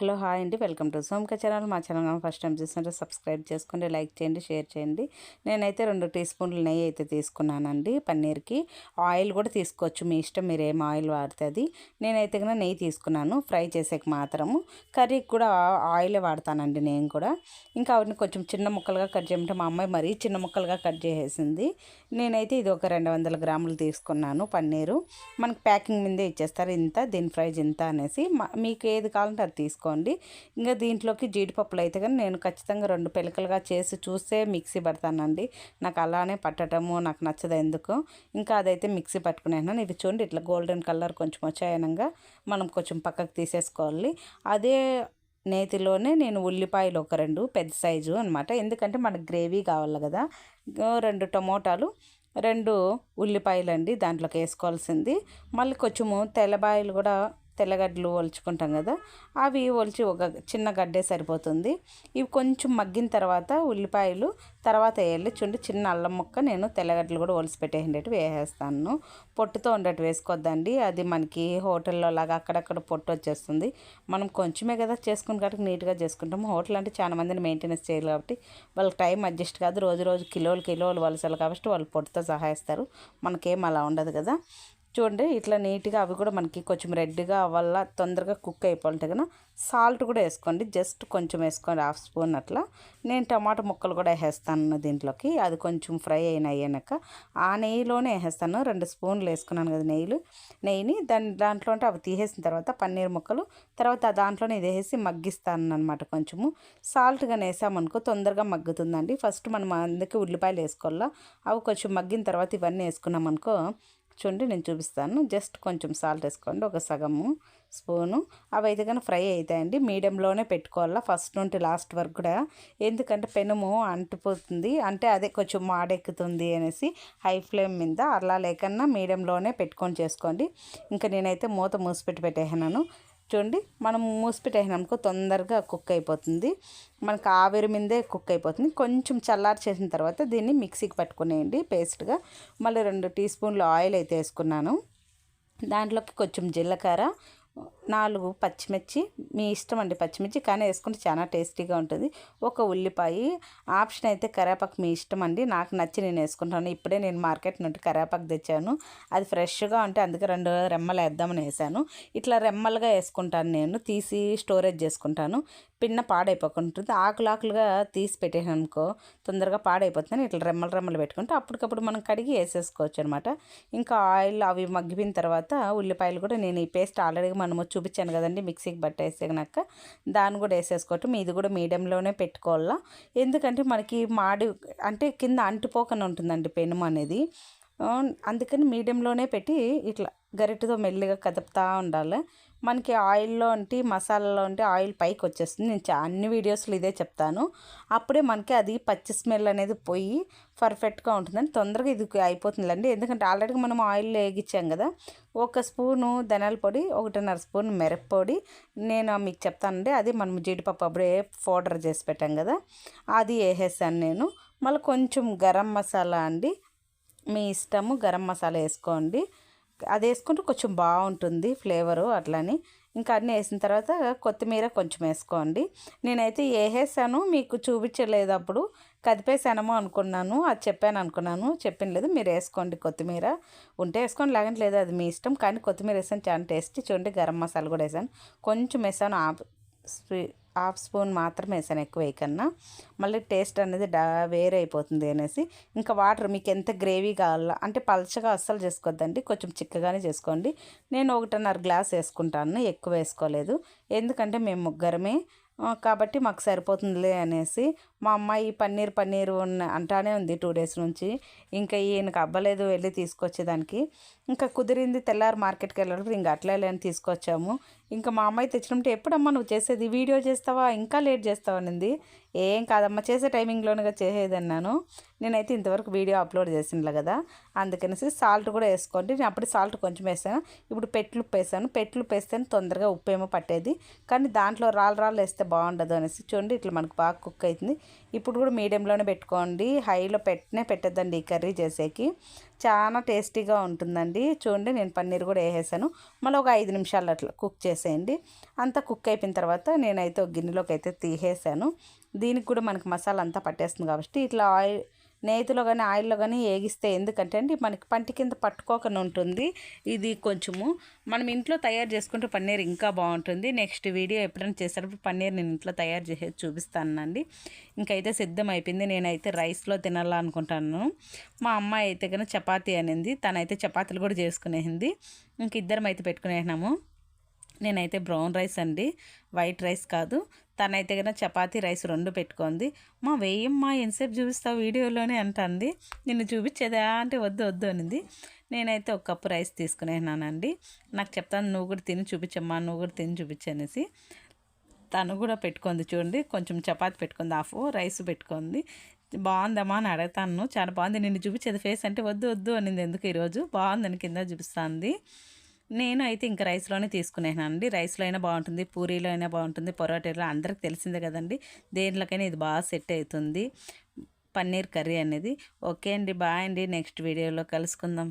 Hello hi అండి welcome to Somaka channel. మా channel first time చూస్తుంటే సబ్స్క్రైబ్ చేసుకోండి లైక్ చేయండి షేర్ చేయండి. నేనైతే రెండు టీ స్పూన్లు నెయ్యి అయితే తీసుకున్నానండి పన్నీర్కి. ఆయిల్ కూడా తీసుకోవచ్చు మీ ఇష్టం మీరు ఏం ఆయిల్ వాడుతుంది నేనైతే కన్నా నెయ్యి తీసుకున్నాను ఫ్రై చేసేకి మాత్రము. కర్రీకి కూడా ఆయిలే వాడతానండి నేను కూడా. ఇంకా వాటిని కొంచెం చిన్న ముక్కలుగా కట్ చేయమంటే మా అమ్మాయి మరీ చిన్న ముక్కలుగా కట్ చేసేసింది. నేనైతే ఇది ఒక రెండు వందల గ్రాములు తీసుకున్నాను పన్నీరు. మనకి ప్యాకింగ్ మీదే ఇచ్చేస్తారు ఇంత దీని ఫ్రై ఇంత అనేసి. మీకు ఏది కావాలంటే అది తీసుకో తీసుకోండి ఇంకా దీంట్లోకి జీడిపప్పులు అయితే కానీ నేను ఖచ్చితంగా రెండు పిలకలుగా చేసి చూస్తే మిక్సీ పడతానండి. నాకు అలానే పట్టడము నాకు నచ్చదు ఎందుకు. ఇంకా అదైతే మిక్సీ పట్టుకునేనాను ఇది చూడండి ఇట్లా గోల్డెన్ కలర్ కొంచెం వచ్చాయనంగా మనం కొంచెం పక్కకు తీసేసుకోవాలి. అదే నేతిలోనే నేను ఉల్లిపాయలు ఒక రెండు పెద్ద సైజు అనమాట ఎందుకంటే మనకు గ్రేవీ కావాలి కదా. రెండు టమోటాలు రెండు ఉల్లిపాయలు అండి దాంట్లోకి వేసుకోవాల్సింది. మళ్ళీ కొంచెము తెల్లబాయలు కూడా తెల్లగడ్డలు ఒలుచుకుంటాం కదా అవి ఒలిచి ఒక చిన్న గడ్డే సరిపోతుంది. ఇవి కొంచెం మగ్గిన తర్వాత ఉల్లిపాయలు తర్వాత వేయాలి చూడండి చిన్న అల్లం ముక్క నేను తెల్లగడ్డలు కూడా ఒలిసి పెట్టేసేటట్టు వేసేస్తాను. పొట్టుతో ఉండేట్టు వేసుకోవద్దండి అది మనకి హోటల్లో లాగా అక్కడక్కడ పొట్టు వచ్చేస్తుంది. మనం కొంచెమే కదా చేసుకుని కాబట్టి నీట్గా చేసుకుంటాము హోటల్ అంటే చాలా మందిని మెయింటెనెన్స్ చేయాలి కాబట్టి వాళ్ళకి టైం అడ్జస్ట్ కాదు. రోజు రోజు కిలోలు కిలోలు వలసలు కాబట్టి వాళ్ళు పొట్టుతో సహాయిస్తారు మనకేం అలా ఉండదు కదా. చూడండి ఇట్లా నీట్గా అవి కూడా మనకి కొంచెం రెడ్గా అవ్వాల తొందరగా కుక్ అయిపోతాయి కదా సాల్ట్ కూడా వేసుకోండి. జస్ట్ కొంచెం వేసుకోండి హాఫ్ స్పూన్ అట్లా. నేను టమాటా ముక్కలు కూడా వేసేస్తాను దీంట్లోకి. అది కొంచెం ఫ్రై అయిన అయ్యాక ఆ నెయ్యిలోనే వేసేస్తాను. రెండు స్పూన్లు వేసుకున్నాను కదా నెయ్యిలు. నెయ్యిని దాని దాంట్లో అంటే అవి తీసేసిన తర్వాత పన్నీర్ ముక్కలు తర్వాత దాంట్లోనే ఇది వేసి మగ్గిస్తాను అనమాట కొంచెము సాల్ట్గా వేసామనుకో తొందరగా మగ్గుతుందండి. ఫస్ట్ మనం అందుకే ఉల్లిపాయలు వేసుకోవాలా. అవి కొంచెం మగ్గిన తర్వాత ఇవన్నీ వేసుకున్నామనుకో చూడండి నేను చూపిస్తాను. జస్ట్ కొంచెం సాల్ట్ వేసుకోండి. ఒక సగము స్పూను. అవి అయితే కానీ ఫ్రై అవుతాయండి. మీడియంలోనే పెట్టుకోవాలా? ఫస్ట్ నుండి లాస్ట్ వరకు కూడా. ఎందుకంటే పెనుము అంటిపోతుంది. అంటే అదే కొంచెం మాడెక్కుతుంది అనేసి హై ఫ్లేమ్ మీద. అలా లేకన్నా మీడియంలోనే పెట్టుకొని చేసుకోండి. ఇంకా నేనైతే మూత మూసిపెట్టి పెట్టేసినాను చూడండి మనం మూసిపెట్టేసినామనుకో తొందరగా కుక్ అయిపోతుంది. మనకు ఆవిరి మీదే కుక్ అయిపోతుంది. కొంచెం చల్లారి చేసిన తర్వాత దీన్ని మిక్సీకి పట్టుకునేయండి పేస్ట్గా. మళ్ళీ రెండు టీ స్పూన్లు ఆయిల్ అయితే వేసుకున్నాను. దాంట్లోకి కొంచెం జీలకర్ర నాలుగు పచ్చిమిర్చి మీ ఇష్టం అండి పచ్చిమిర్చి కానీ వేసుకుంటే చాలా టేస్టీగా ఉంటుంది. ఒక ఉల్లిపాయ ఆప్షన్ అయితే కరేపాకు మీ ఇష్టం అండి. నాకు నచ్చి నేను వేసుకుంటాను. ఇప్పుడే నేను మార్కెట్ నుండి కరేపాకు తెచ్చాను. అది ఫ్రెష్గా ఉంటే అందుకే రెండు రెమ్మలు వేద్దామని వేసాను ఇట్లా రెమ్మలుగా వేసుకుంటాను నేను తీసి స్టోరేజ్ చేసుకుంటాను. పిన్న పాడైపోకుంటుంది. ఆకులు ఆకులుగా తీసి పెట్టాను అనుకో తొందరగా పాడైపోతుంది. ఇట్లా రెమ్మలు రెమ్మలు పెట్టుకుంటే అప్పటికప్పుడు మనం కడిగి వేసేసుకోవచ్చు అనమాట ఇంకా ఆయిల్ అవి మగ్గిపోయిన తర్వాత ఉల్లిపాయలు కూడా నేను ఈ పేస్ట్ ఆల్రెడీ మనము చూపించాను కదండి మిక్సీకి బట్ట వేసేనాక దాన్ని కూడా వేసేసుకోవటం. ఇది కూడా మీడియంలోనే పెట్టుకోవాలా. ఎందుకంటే మనకి మాడి అంటే కింద అంటిపోకుండా ఉంటుందండి పెనుము అనేది. అందుకని మీడియంలోనే పెట్టి ఇట్లా గరిటతో మెల్లిగా కదుపుతూ ఉండాలి. మనకి ఆయిల్లో ఉంటే మసాలాలో ఉంటే ఆయిల్ పైకి వచ్చేస్తుంది. నేను చా- అన్ని వీడియోస్లో ఇదే చెప్తాను. అప్పుడే మనకి అది పచ్చి స్మెల్ అనేది పోయి పర్ఫెక్ట్గా ఉంటుందని తొందరగా ఇది అయిపోతుందండి ఎందుకంటే ఆల్రెడీ మనం ఆయిల్ వేగించాం కదా. ఒక స్పూను ధనాల పొడి ఒకటిన్నర స్పూన్ మిరప్పొడి. నేను మీకు చెప్తానండి అది మనం జీడిపప్పు అప్పుడే పౌడర్ చేసి పెట్టాం కదా. అది వేసేసాను నేను. మళ్ళీ కొంచెం గరం మసాలా అండి. మీ ఇష్టము గరం మసాలా వేసుకోండి. అది వేసుకుంటే కొంచెం బాగుంటుంది ఫ్లేవరు అట్లని. ఇంకా అన్నీ వేసిన తర్వాత కొత్తిమీర కొంచెం వేసుకోండి. నేనైతే వేసేసాను మీకు చూపించలేదు అప్పుడు కదిపేసానేమో అనుకున్నాను అది చెప్పాను అనుకున్నాను చెప్పిన లేదు మీరు వేసుకోండి కొత్తిమీర. ఉంటే వేసుకోండి లేదంటే లేదు అది మీ ఇష్టం. కానీ కొత్తిమీర వేసాను చాలా టేస్టీ. చూడండి గరం మసాలా కూడా వేసాను. కొంచెం వేసాను స్వీ హాఫ్ స్పూన్ మాత్రం వేసాను ఎక్కువ వేయకన్నా. మళ్ళీ టేస్ట్ అనేది డా వేరే అయిపోతుంది అనేసి. ఇంకా వాటర్ మీకు ఎంత గ్రేవీ కావాలా అంటే పలచగా అస్సలు చేసుకోవద్దండి కొంచెం చిక్కగానే చేసుకోండి. నేను ఒకటిన్నర గ్లాస్ వేసుకుంటాను ఎక్కువ వేసుకోలేదు. ఎందుకంటే మేము ముగ్గురమే కాబట్టి మాకు సరిపోతుందిలే అనేసి మా అమ్మాయి పన్నీర్ పన్నీర్ ఉన్న అంటానే ఉంది టూ డేస్ నుంచి. ఇంకా ఈయనకు అవ్వలేదు వెళ్ళి తీసుకొచ్చేదానికి. ఇంకా కుదిరింది తెల్లారి మార్కెట్కి వెళ్ళినప్పుడు ఇంకా అట్లే అని తీసుకొచ్చాము. ఇంకా మా అమ్మాయి తెచ్చినప్పుడు ఎప్పుడమ్మా నువ్వు చేసేది? వీడియో చేస్తావా? ఇంకా లేట్ చేస్తావా? అనింది. ఏం కాదమ్మా చేసే టైమింగ్లోనే చేసేది అన్నాను నేనైతే ఇంతవరకు వీడియో అప్లోడ్ చేసినలే కదా. అందుకనేసి సాల్ట్ కూడా వేసుకోండి. నేను అప్పుడు సాల్ట్ కొంచెం వేసాను. ఇప్పుడు పెట్లు వేసాను. పెట్లు వేస్తే తొందరగా ఉప్పు ఏమో పట్టేది. కానీ దాంట్లో రాళ్ళు రాళ్ళు వేస్తే బాగుండదు అనేసి చూడండి ఇట్లా మనకు బాగా కుక్ అవుతుంది ఇప్పుడు కూడా మీడియంలోనే పెట్టుకోండి. హైలో పెట్టనే పెట్టద్దండి ఈ కర్రీ చేసేకి. చాలా టేస్టీగా ఉంటుందండి. చూడండి నేను పన్నీర్ కూడా వేసేసాను. మళ్ళీ ఒక ఐదు నిమిషాలు అట్లా కుక్ చేసేయండి. అంతా కుక్ అయిపోయిన తర్వాత నేనైతే ఒక గిన్నెలోకి అయితే తీసేసాను. దీనికి కూడా మనకి మసాలా అంతా పట్టేస్తుంది కాబట్టి ఇట్లా ఆయిల్ నేతిలో కానీ ఆయిల్లో కానీ వేగిస్తే ఎందుకంటే అండి మనకి పంటి కింద పట్టుకోకుండా ఉంటుంది. ఇది కొంచెము మనం ఇంట్లో తయారు చేసుకుంటే పన్నీర్ ఇంకా బాగుంటుంది. నెక్స్ట్ వీడియో ఎప్పుడైనా చేసేటప్పుడు పన్నీర్ నేను ఇంట్లో తయారు చేసేది చూపిస్తానండి. ఇంకైతే సిద్ధం అయిపోయింది నేనైతే రైస్లో తినాలనుకుంటాను. మా అమ్మాయి అయితే కనుక చపాతీ అనింది. తనైతే చపాతీలు కూడా చేసుకునేసింది. ఇంక ఇద్దరం అయితే పెట్టుకునేసినాము. నేనైతే బ్రౌన్ రైస్ అండి వైట్ రైస్ కాదు. తనైతే కనుక చపాతీ రైస్ రెండు పెట్టుకుంది. మా వేయమ్మా ఎంతసేపు చూపిస్తావు వీడియోలోనే అంటుంది. నిన్ను చూపించేదా? అంటే వద్దు వద్దు అనింది. నేనైతే ఒక కప్పు రైస్ తీసుకునేనానండి నాకు చెప్తాను నువ్వు కూడా తిని చూపించమ్మా నువ్వు కూడా తిని చూపించనేసి తను కూడా పెట్టుకుంది చూడండి. కొంచెం చపాతి పెట్టుకుంది హాఫ్ రైస్ పెట్టుకుంది. బాగుందమ్మా అని అడుగుతాను. చాలా బాగుంది నిన్ను చూపించేది ఫేస్ అంటే వద్దు వద్దు అనింది. ఎందుకు? ఈరోజు బాగుందని కింద చూపిస్తుంది. నేను అయితే ఇంకా రైస్లోనే తీసుకునేనండి. రైస్లో అయినా బాగుంటుంది పూరీలో అయినా బాగుంటుంది పొరాటోలో అందరికి తెలిసిందే కదండి. దేంట్లోకైనా ఇది బాగా సెట్ అవుతుంది. పన్నీర్ కర్రీ అనేది. ఓకే అండి బాయ్ అండి. నెక్స్ట్ వీడియోలో కలుసుకుందాం.